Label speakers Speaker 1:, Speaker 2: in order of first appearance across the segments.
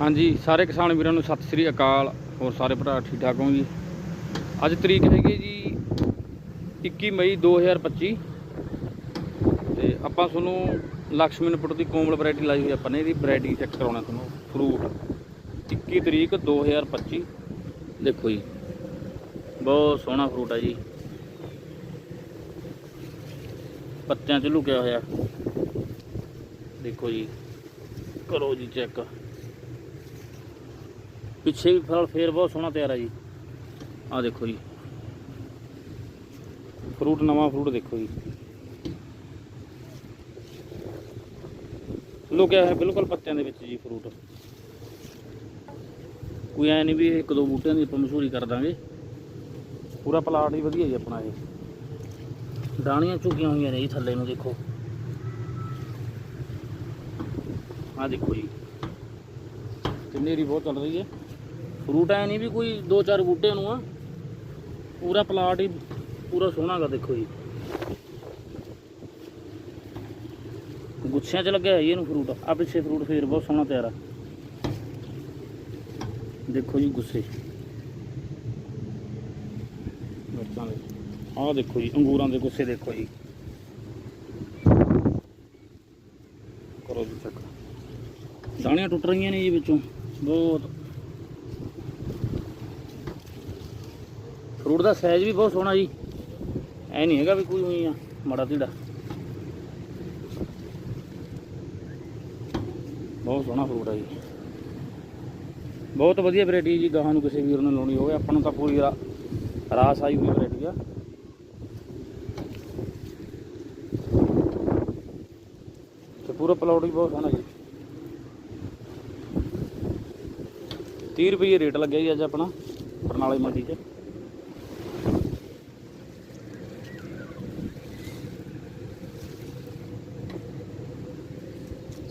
Speaker 1: ਹਾਂਜੀ, ਸਾਰੇ ਕਿਸਾਨ ਵੀਰਾਂ ਨੂੰ ਸਤਿ ਸ੍ਰੀ ਅਕਾਲ। ਹੋਰ ਸਾਰੇ ਭਰਾ ਠੀਕ ਠਾਕ ਹੋ ਜੀ ਅੱਜ ਤਰੀਕ ਹੈਗੀ ਜੀ 21 ਮਈ 2025 ਤੇ ਆਪਾਂ ਤੁਹਾਨੂੰ ਲక్ష్ਮਣਪੁਰ ਦੀ ਕੋਮਲ ਵੈਰਾਈਟੀ ਲਾਈ ਹੋਈ ਆਪਾਂ ਨੇ, ਇਹਦੀ ਵੈਰਾਈਟੀ ਚੈੱਕ ਕਰਾਉਣਾ ਤੁਹਾਨੂੰ ਫਰੂਟ 21 ਤਰੀਕ 2025 ਦੇਖੋ ਜੀ, ਬਹੁਤ ਸੋਹਣਾ ਫਰੂਟ ਹੈ ਜੀ। ਪੱਤਿਆਂ 'ਚ ਲੁਕਿਆ ਹੋਇਆ। ਦੇਖੋ ਜੀ, ਕਰੋ ਜੀ ਚੈੱਕ ਪਿੱਛੇ ਵੀ ਫਲ ਫੇਰ ਬਹੁਤ ਸੋਹਣਾ ਤਿਆਰ ਹੈ ਜੀ। ਆਹ ਦੇਖੋ ਜੀ। ਫਰੂਟ ਨਵਾਂ ਫਰੂਟ ਦੇਖੋ ਜੀ। ਲੁਕਿਆ ਹੈ ਬਿਲਕੁਲ ਪੱਤਿਆਂ ਦੇ ਵਿੱਚ ਜੀ ਫਰੂਟ। ਕੋਈ ਐ ਨਹੀਂ ਵੀ ਇੱਕ ਦੋ ਬੂਟਿਆਂ ਦੀ ਆਪਾਂ ਮਸ਼ਹੂਰੀ ਕਰ ਦਾਂਗੇ। ਪੂਰਾ ਪਲਾਟ ਹੀ ਵਧੀਆ ਜੀ ਆਪਣਾ ਇਹ। ਡਾਣੀਆਂ ਝੁਕੀਆਂ ਹੋਈਆਂ ਨੇ ਜੀ ਥੱਲੇ ਨੂੰ ਦੇਖੋ। ਆਹ ਦੇਖੋ ਜੀ। ਤੇ ਨੇਰੀ ਬਹੁਤ ਚੱਲ ਰਹੀ ਹੈ। ਫਰੂਟ ਐ ਨਹੀਂ ਵੀ ਕੋਈ ਦੋ ਚਾਰ ਬੂਟੇ ਨੂੰ ਆ। ਪੂਰਾ ਪਲਾਟ ਹੀ, ਪੂਰਾ ਸੋਹਣਾ ਹੈਗਾ ਦੇਖੋ ਜੀ। ਗੁੱਛਿਆਂ 'ਚ ਲੱਗਿਆ ਹੈ ਜੀ ਇਹਨੂੰ ਫਰੂਟ। ਆ ਪਿੱਛੇ ਫਰੂਟ ਫੇਰ ਬਹੁਤ ਸੋਹਣਾ ਤਿਆਰ ਆ। ਦੇਖੋ ਜੀ ਗੁੱਸੇ। ਮਿਰਚਾਂ ਦੇ ਆਹ ਦੇਖੋ ਜੀ, ਅੰਗੂਰਾਂ ਦੇ ਗੁੱਸੇ ਦੇਖੋ ਜੀ। ਕਰੋ ਜੀ ਚੱਕ। ਦਾਣੀਆਂ ਟੁੱਟ ਰਹੀਆਂ ਨੇ ਜੀ ਵਿੱਚੋਂ। ਬਹੁਤ ਫਰੂਟ ਦਾ ਸਾਈਜ਼ ਵੀ ਬਹੁਤ ਸੋਹਣਾ ਜੀ। ਐ ਨਹੀਂ ਹੈਗਾ ਵੀ ਕੋਈ ਹੋਈ ਆ, ਮਾੜਾ ਢੀੜਾ ਬਹੁਤ ਸੋਹਣਾ ਫਰੂਟ ਆ ਜੀ। ਬਹੁਤ ਵਧੀਆ ਵੈਰਾਈਟੀ ਜੀ, ਗਾਹਾਂ ਨੂੰ ਕਿਸੇ ਵੀਰ ਨੂੰ ਲਾਉਣੀ ਹੋਵੇ, ਆਪਾਂ ਨੂੰ ਤਾਂ ਪੂਰੀ ਰਾ- ਰਾਸ ਆਈ ਹੋਈ ਵੈਰਾਈਟੀ ਆ। ਤੇ ਪੂਰਾ ਪਲਾਟ ਵੀ ਬਹੁਤ ਸੋਹਣਾ ਜੀ। 30 ਰੁਪਏ ਰੇਟ ਲੱਗਿਆ ਜੀ ਅੱਜ ਆਪਣਾ, ਬਰਨਾਲੇ ਮੰਡੀ 'ਚ।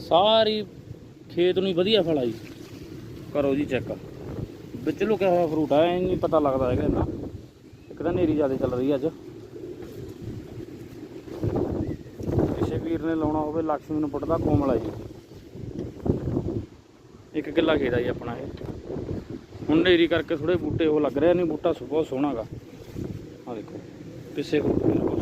Speaker 1: ਸਾਰੀ ਖੇਤ ਨੂੰ ਵਧੀਆ ਫਲ ਆ ਜੀ ਕਰੋ ਜੀ ਚੈੱਕ। ਵਿੱਚ ਲੁਕਿਆ ਹੋਇਆ ਫਰੂਟ ਆ ਇਹ ਨਹੀਂ ਪਤਾ ਲੱਗਦਾ ਹੈਗਾ ਇਹਨਾਂ ਇੱਕ ਤਾਂ ਨੇਰੀ ਜ਼ਿਆਦਾ ਚੱਲ ਰਹੀ ਅੱਜ। ਕਿਸੇ ਵੀਰ ਨੇ ਲਾਉਣਾ ਹੋਵੇ ਲక్ష్ਮੀ ਨੂੰ ਪੁੱਟਦਾ ਕੋਮਲ ਆ ਜੀ। ਇੱਕ ਕਿੱਲਾ ਖੇਤ ਆ ਜੀ ਆਪਣਾ ਇਹ। ਹੁਣ ਨੇਰੀ ਕਰਕੇ ਥੋੜੇ ਬੂਟੇ ਉਹ ਲੱਗ ਰਿਹਾ ਨਹੀਂ ਬੂਟਾ ਸੁ- ਬਹੁਤ ਸੋਹਣਾ ਗਾ। ਆ ਦੇਖੋ, ਪਿੱਛੇ ਫਰੂਟ